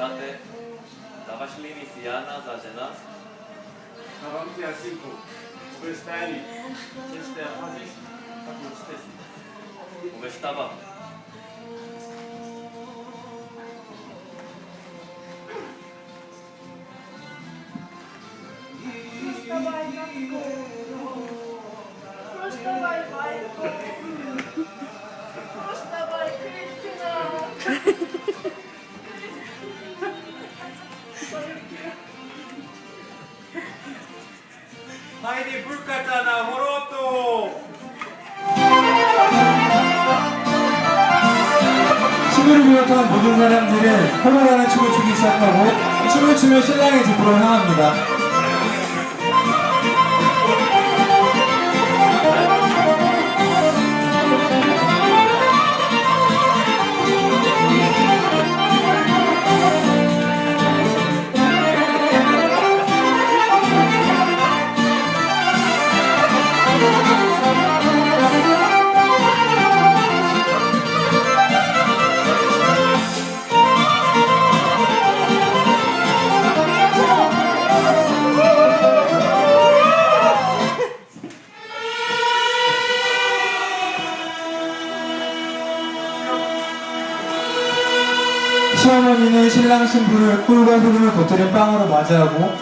importante. Tabașlini Siana Zajela. Tabașlini Asicu. Povesteai. Ce este azi? Acum știți. Povestava. Просто вай-вай. Просто 하이디 불 같잖아. 호로또. 신부를 비롯한 모든 사람들은 호로라는 춤을 추기 시작하고 춤을 추며 신랑의 집으로 향합니다. 시어머니는 신랑 신부를 꿀과 소금을 곁들인 빵으로 맞이하고